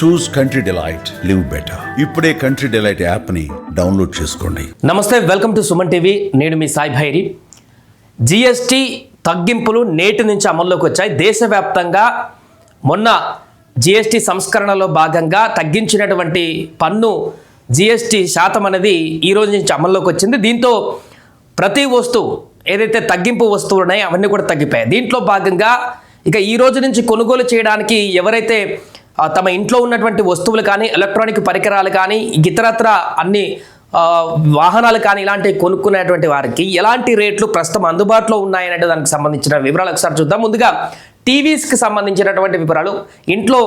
Choose country delight live better ఇప్పుడే country delight యాప్ని download చేసుకోండి. నమస్తే వెల్కమ్ టు సుమన్ టీవీ. నేను మీ సాయి భైరి. జిఎస్టీ తగ్గింపులు నేటి నుంచి అమల్లోకి వచ్చాయి. దేశవ్యాప్తంగా మొన్న జిఎస్టీ సంస్కరణలో భాగంగా తగ్గించినటువంటి పన్ను జిఎస్టీ శాతం అనేది ఈ రోజు నుంచి అమల్లోకి వచ్చింది. దీంతో ప్రతి వస్తువు ఏదైతే తగ్గింపు వస్తువులు ఉన్నాయో అవన్నీ కూడా తగ్గిపోయాయి. దీంట్లో భాగంగా ఇక ఈ రోజు నుంచి కొనుగోలు చేయడానికి ఎవరైతే తమ ఇంట్లో ఉన్నటువంటి వస్తువులు కానీ ఎలక్ట్రానిక్ పరికరాలు కానీ ఇతరత్ర అన్ని వాహనాలు కానీ ఇలాంటివి కొనుక్కునేటువంటి వారికి ఎలాంటి రేట్లు ప్రస్తుతం అందుబాటులో ఉన్నాయనే దానికి సంబంధించిన వివరాలు ఒకసారి చూద్దాం. ముందుగా టీవీస్కి సంబంధించినటువంటి వివరాలు. ఇంట్లో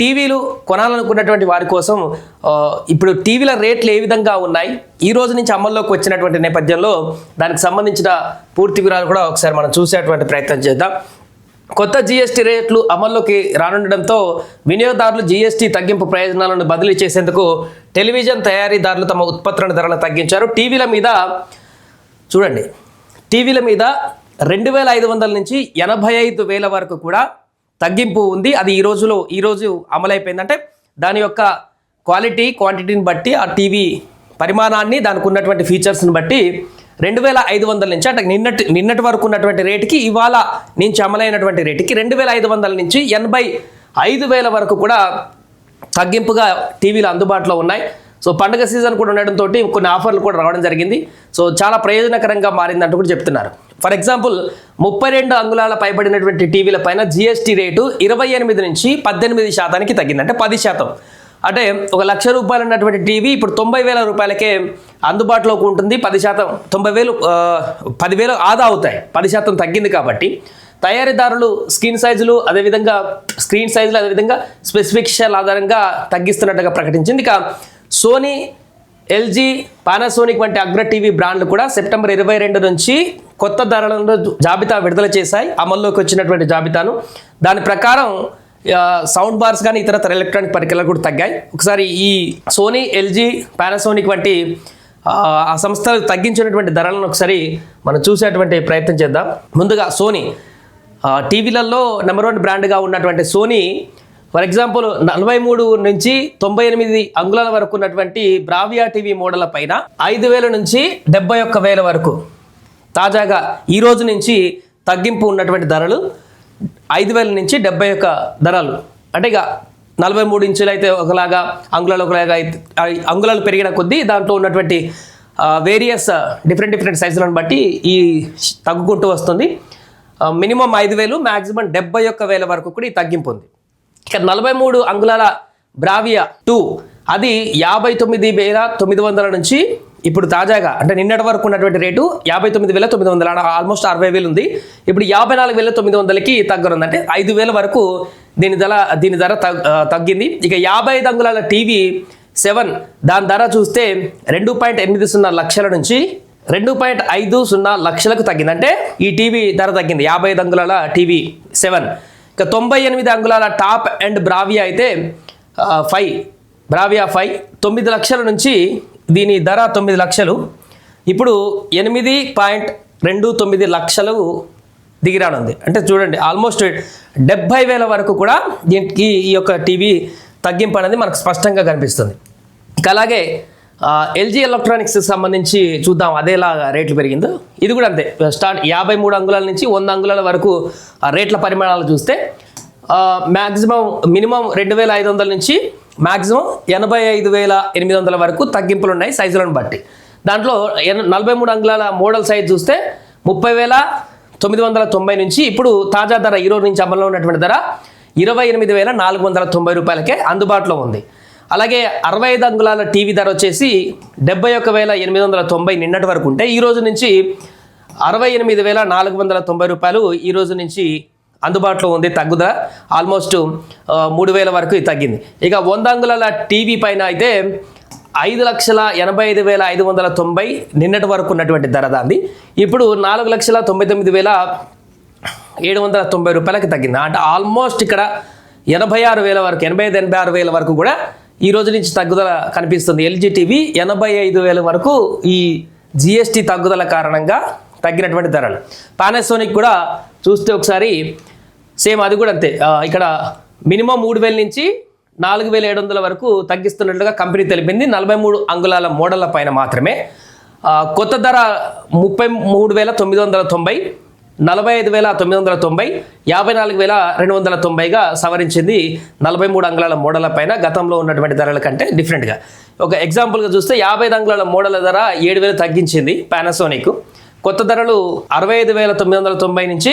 టీవీలు కొనాలనుకున్నటువంటి వారి కోసం ఇప్పుడు టీవీల రేట్లు ఏ విధంగా ఉన్నాయి? ఈ రోజు నుంచి అమల్లోకి వచ్చినటువంటి నేపథ్యంలో దానికి సంబంధించిన పూర్తి వివరాలు కూడా ఒకసారి మనం చూసేటువంటి ప్రయత్నం చేద్దాం. కొత్త జీఎస్టీ రేట్లు అమల్లోకి రానుండడంతో వినియోగదారులు జీఎస్టీ తగ్గింపు ప్రయోజనాలను బదిలీ చేసేందుకు టెలివిజన్ తయారీదారులు తమ ఉత్పత్తులను ధరలు తగ్గించారు. టీవీల మీద చూడండి. టీవీల మీద రెండు వేల ఐదు వందల నుంచి ఎనభై ఐదు వేల వరకు కూడా తగ్గింపు ఉంది. అది ఈ రోజులో ఈ రోజు అమలైపోయిందంటే దాని యొక్క క్వాలిటీ క్వాంటిటీని బట్టి ఆ టీవీ పరిమాణాన్ని దానికి ఉన్నటువంటి ఫీచర్స్ని బట్టి రెండు వేల ఐదు వందల నుంచి అంటే నిన్నటి నిన్నటి వరకు ఉన్నటువంటి రేటుకి ఇవాళ నుంచి అమలైనటువంటి రేటుకి రెండు వేల ఐదు వందల నుంచి ఎనభై ఐదు వేల వరకు కూడా తగ్గింపుగా టీవీలు అందుబాటులో ఉన్నాయి. సో పండుగ సీజన్ కూడా ఉండడంతో కొన్ని ఆఫర్లు కూడా రావడం జరిగింది. సో చాలా ప్రయోజనకరంగా మారిందంటూ కూడా చెప్తున్నారు. ఫర్ ఎగ్జాంపుల్ ముప్పై రెండు అంగుళాల పైబడినటువంటి టీవీల పైన జిఎస్టీ రేటు ఇరవై ఎనిమిది నుంచి పద్దెనిమిది శాతానికి తగ్గింది. అంటే పది శాతం. అంటే ఒక లక్ష రూపాయలు ఉన్నటువంటి టీవీ ఇప్పుడు తొంభై వేల రూపాయలకే అందుబాటులోకి ఉంటుంది. పది శాతం తొంభై వేలు పదివేలు ఆదా అవుతాయి. పది శాతం తగ్గింది కాబట్టి తయారీదారులు స్క్రీన్ సైజులు అదేవిధంగా స్క్రీన్ సైజులు అదేవిధంగా స్పెసిఫికేషన్ ఆధారంగా తగ్గిస్తున్నట్టుగా ప్రకటించింది. ఇక సోనీ ఎల్జీ పానాసోనిక్ వంటి అగ్ర టీవీ బ్రాండ్లు కూడా సెప్టెంబర్ ఇరవై రెండు నుంచి కొత్త ధరలను జాబితా విడుదల చేశాయి. అమల్లోకి వచ్చినటువంటి జాబితాను. దాని ప్రకారం సౌండ్ బార్స్ కానీ ఇతర ఎలక్ట్రానిక్ పరికరాలు కూడా తగ్గాయి. ఒకసారి ఈ సోనీ ఎల్జీ పానాసోనిక్ వంటి ఆ, సంస్థలు తగ్గించినటువంటి ధరలను ఒకసారి మనం చూసేటువంటి ప్రయత్నం చేద్దాం. ముందుగా సోనీ టీవీలలో నెంబర్ వన్ బ్రాండ్గా ఉన్నటువంటి సోనీ ఫర్ ఎగ్జాంపుల్ నలభై మూడు నుంచి తొంభై ఎనిమిది అంగుళాల వరకు ఉన్నటువంటి బ్రావియా టీవీ మోడళ్ళ పైన ఐదు వేల నుంచి డెబ్బై ఒక్క వేల వరకు తాజాగా ఈ రోజు నుంచి తగ్గింపు ఉన్నటువంటి ధరలు. ఐదు వేల నుంచి డెబ్బై ఒక్క ధరలు. అంటే ఇక నలభై మూడు ఇంచులు అయితే ఒకలాగా అంగుళాలు ఒకలాగా అయితే అంగుళాలు పెరిగిన కొద్దీ దాంట్లో ఉన్నటువంటి వేరియస్ డిఫరెంట్ డిఫరెంట్ సైజులను బట్టి ఈ తగ్గుకుంటూ వస్తుంది. మినిమం ఐదు వేలు మ్యాక్సిమం డెబ్బై ఒక్క వేల వరకు కూడా ఈ తగ్గింపు ఉంది. ఇక నలభై మూడు అంగుళాల బ్రావియా టూ అది యాభై తొమ్మిది వేల తొమ్మిది వందల నుంచి ఇప్పుడు తాజాగా అంటే నిన్నటి వరకు ఉన్నటువంటి రేటు యాభై తొమ్మిది వేల తొమ్మిది వందల ఆల్మోస్ట్ అరవై వేలు ఉంది. ఇప్పుడు యాభై నాలుగు వేల తొమ్మిది వందలకి తగ్గనుంది అంటే ఐదు వేల వరకు దీని ధర దీని ధర తగ్- తగ్గింది. ఇక యాభై ఐదు అంగుళాల టీవీ సెవెన్ దాని ధర చూస్తే రెండు పాయింట్ ఎనిమిది సున్నా లక్షల నుంచి రెండు పాయింట్ ఐదు సున్నా లక్షలకు తగ్గింది. అంటే ఈ టీవీ ధర తగ్గింది యాభై ఐదు అంగుళాల టీవీ సెవెన్. ఇక తొంభై ఎనిమిది అంగుళాల టాప్ అండ్ బ్రావియా అయితే ఫైవ్ బ్రావియా ఫైవ్ తొమ్మిది లక్షల నుంచి దీని ధర తొమ్మిది లక్షలు. ఇప్పుడు ఎనిమిది పాయింట్ రెండు తొమ్మిది లక్షలు దిగిరానుంది. అంటే చూడండి ఆల్మోస్ట్ డెబ్బై వేల వరకు కూడా దీనికి ఈ యొక్క టీవీ తగ్గింపు అనేది మనకు స్పష్టంగా కనిపిస్తుంది. ఇంకా అలాగే ఎల్జీ ఎలక్ట్రానిక్స్ సంబంధించి చూద్దాం అదేలా రేట్లు పెరిగిందో. ఇది కూడా అంతే స్టార్ట్ యాభై మూడు అంగుళాల నుంచి వంద అంగుళాల వరకు రేట్ల పరిమాణాలు చూస్తే మ్యాక్సిమం మినిమం రెండు వేల ఐదు వందల నుంచి మ్యాక్సిమం ఎనభై ఐదు వేల ఎనిమిది వందల వరకు తగ్గింపులు ఉన్నాయి సైజులను బట్టి. దాంట్లో ఎన- నలభై మూడు అంగుళాల మోడల్ సైజ్ చూస్తే ముప్పై వేల తొమ్మిది వందల తొంభై నుంచి ఇప్పుడు తాజా ధర ఈరోజు నుంచి అమల్లో ఉన్నటువంటి ధర ఇరవై ఎనిమిది వేల నాలుగు వందల తొంభై రూపాయలకే అందుబాటులో ఉంది. అలాగే అరవై ఐదు అంగుళాల టీవీ ధర వచ్చేసి డెబ్బై ఒక వేల ఎనిమిది వందల తొంభై నిన్నటి వరకు ఉంటే ఈ రోజు నుంచి అరవై ఎనిమిది వేల నాలుగు వందల తొంభై రూపాయలు ఈ రోజు నుంచి అందుబాటులో ఉంది తగ్గుదల ఆల్మోస్ట్ మూడు వేల వరకు తగ్గింది. ఇక వంద అంగుళాల టీవీ పైన అయితే ఐదు లక్షల ఎనభై ఐదు వేల ఐదు వందల తొంభై నిన్నటి వరకు ఉన్నటువంటి ధర దాంది ఇప్పుడు నాలుగు లక్షల తొంభై తొమ్మిది వేల ఏడు వందల తొంభై రూపాయలకి తగ్గింది. అంటే ఆల్మోస్ట్ ఇక్కడ ఎనభై ఆరు వేల వరకు ఎనభై ఐదు ఎనభై ఆరు వేల వరకు కూడా ఈ రోజు నుంచి తగ్గుదల కనిపిస్తుంది. ఎల్జీ టీవీ ఎనభై ఐదు వేల వరకు ఈ జిఎస్టీ తగ్గుదల కారణంగా తగ్గినటువంటి ధరలు. పానాసోనిక్ కూడా చూస్తే ఒకసారి సేమ్ అది కూడా అంతే. ఇక్కడ మినిమం మూడు వేల నుంచి నాలుగు వేల ఏడు వందల వరకు తగ్గిస్తున్నట్లుగా కంపెనీ తెలిపింది. నలభై మూడు అంగుళాల మోడళ్ళ పైన మాత్రమే. కొత్త ధర ముప్పై మూడు వేల తొమ్మిది వందల తొంభై నలభై ఐదు వేల తొమ్మిది వందల తొంభై యాభై నాలుగు వేల రెండు వందల తొంభైగా సవరించింది నలభై మూడు అంగుళాల మోడల పైన గతంలో ఉన్నటువంటి ధరల కంటే డిఫరెంట్గా. ఒక ఎగ్జాంపుల్గా చూస్తే యాభై ఐదు అంగుళాల మోడల ధర ఏడు వేలు తగ్గించింది పానాసోనిక్ కొత్త ధరలు అరవై ఐదు వేల తొమ్మిది వందల తొంభై నుంచి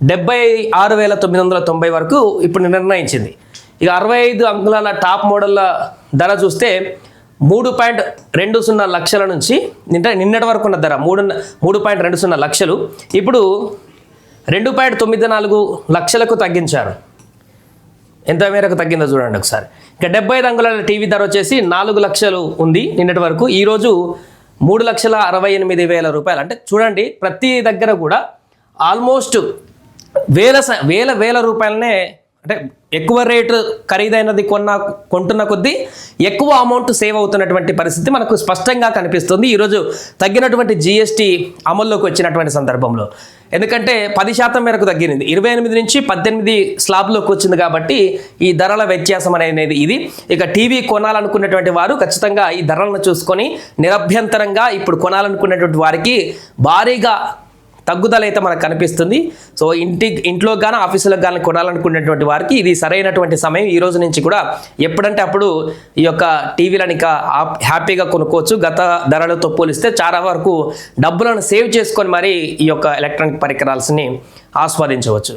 డెబ్బై ఆరు వేల తొమ్మిది వందల తొంభై వరకు ఇప్పుడు నిర్ణయించింది. ఇక అరవై ఐదు అంకులాల టాప్ మోడళ్ళ ధర చూస్తే మూడు పాయింట్ రెండు సున్నా లక్షల నుంచి నిన్న నిన్నటి వరకు ఉన్న ధర మూడు మూడు పాయింట్ రెండు సున్నా లక్షలు. ఇప్పుడు రెండు పాయింట్ తొమ్మిది నాలుగు లక్షలకు తగ్గించారు. ఎంత మేరకు తగ్గిందో చూడండి ఒకసారి. ఇంకా డెబ్బై ఐదు అంగుళాల టీవీ ధర వచ్చేసి నాలుగు లక్షలు ఉంది నిన్నటి వరకు. ఈరోజు మూడు లక్షల అరవై ఎనిమిది వేల రూపాయలు. అంటే చూడండి ప్రతి దగ్గర కూడా ఆల్మోస్ట్ వేల స- వేల వేల రూపాయలనే అంటే ఎక్కువ రేటు ఖరీదైనది కొన్న కొంటున్న కొద్దీ ఎక్కువ అమౌంట్ సేవ్ అవుతున్నటువంటి పరిస్థితి మనకు స్పష్టంగా కనిపిస్తుంది. ఈరోజు తగ్గినటువంటి జిఎస్టీ అమల్లోకి వచ్చినటువంటి సందర్భంలో. ఎందుకంటే పది శాతం మేరకు తగ్గింది. ఇరవై ఎనిమిది నుంచి పద్దెనిమిది స్లాబ్లోకి వచ్చింది కాబట్టి ఈ ధరల వ్యత్యాసం అనేది ఇది. ఇక టీవీ కొనాలనుకున్నటువంటి వారు ఖచ్చితంగా ఈ ధరలను చూసుకొని నిరభ్యంతరంగా ఇప్పుడు కొనాలనుకున్నటువంటి వారికి భారీగా తగ్గుదల అయితే మనకు కనిపిస్తుంది. సో ఇంటి ఇంట్లో కానీ ఆఫీసులకు కానీ కొనాలనుకునేటువంటి వారికి ఇది సరైనటువంటి సమయం. ఈ రోజు నుంచి కూడా ఎప్పుడంటే అప్పుడు ఈ యొక్క టీవీలను ఇక హ్యాపీగా కొనుక్కోవచ్చు. గత ధరలతో పోలిస్తే చాలా వరకు డబ్బులను సేవ్ చేసుకొని మరి ఈ యొక్క ఎలక్ట్రానిక్ పరికరాల్ని ఆస్వాదించవచ్చు.